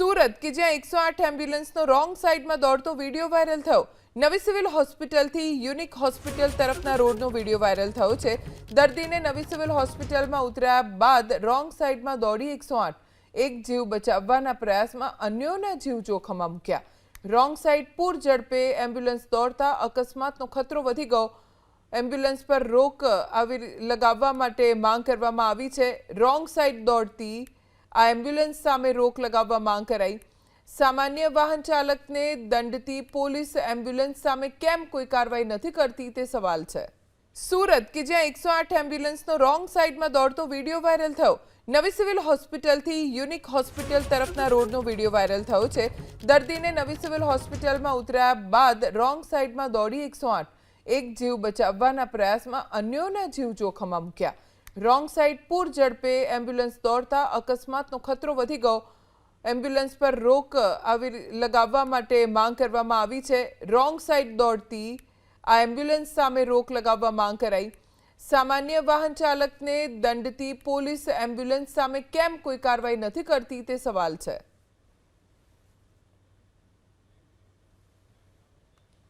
સુરત કે જ્યાં એકસો આઠ એમ્બ્યુલન્સનો રોંગ સાઈડમાં દોડતો વીડિયો વાયરલ થયો. નવી સિવિલ હોસ્પિટલથી યુનિક હોસ્પિટલ તરફના રોડનો વીડિયો વાયરલ થયો છે. દર્દીને નવી સિવિલ હોસ્પિટલમાં ઉતર્યા બાદ રોંગ સાઈડમાં દોડી એકસો આઠ. એક જીવ બચાવવાના પ્રયાસમાં અન્યોના જીવ જોખમમાં મૂક્યા. રોંગ સાઈડ પૂર ઝડપે એમ્બ્યુલન્સ દોડતા અકસ્માતનો ખતરો વધી ગયો. એમ્બ્યુલન્સ પર રોક આવી લગાવવા માટે માંગ કરવામાં આવી છે. રોંગ સાઈડ દોડતી આ એમ્બ્યુલન્સ સામે રોક લગાવવા માંગ કરાઈ. સામાન્ય વાહન ચાલકને દંડતી પોલીસ એમ્બ્યુલન્સ સામે કેમ કોઈ કાર્યવાહી નથી કરતી તે સવાલ છે. સુરત, કે જ્યાં એકસો આઠ એમ્બ્યુલન્સનો રોંગ સાઇડમાં દોડતો વીડિયો વાયરલ થયો. નવી સિવિલ હોસ્પિટલથી યુનિક હોસ્પિટલ તરફના રોડનો વીડિયો વાયરલ થયો છે. દર્દીને નવી સિવિલ હોસ્પિટલમાં ઉતર્યા બાદ રોંગ સાઈડમાં દોડી એકસો આઠ. એક જીવ બચાવવાના પ્રયાસમાં અન્યોના જીવ જોખમમાં મૂક્યા. રોંગ સાઈડ પૂર ઝડપે એમ્બ્યુલન્સ દોડતા અકસ્માતનો ખતરો વધી ગયો. એમ્બ્યુલન્સ પર રોક આવી લગાવવા માટે માંગ કરવામાં આવી છે. રોંગ સાઈડ દોડતી આ એમ્બ્યુલન્સ સામે રોક લગાવવા માંગ કરાઈ. સામાન્ય વાહન ચાલકને દંડતી પોલીસ એમ્બ્યુલન્સ સામે કેમ કોઈ કાર્યવાહી નથી કરતી તે સવાલ છે.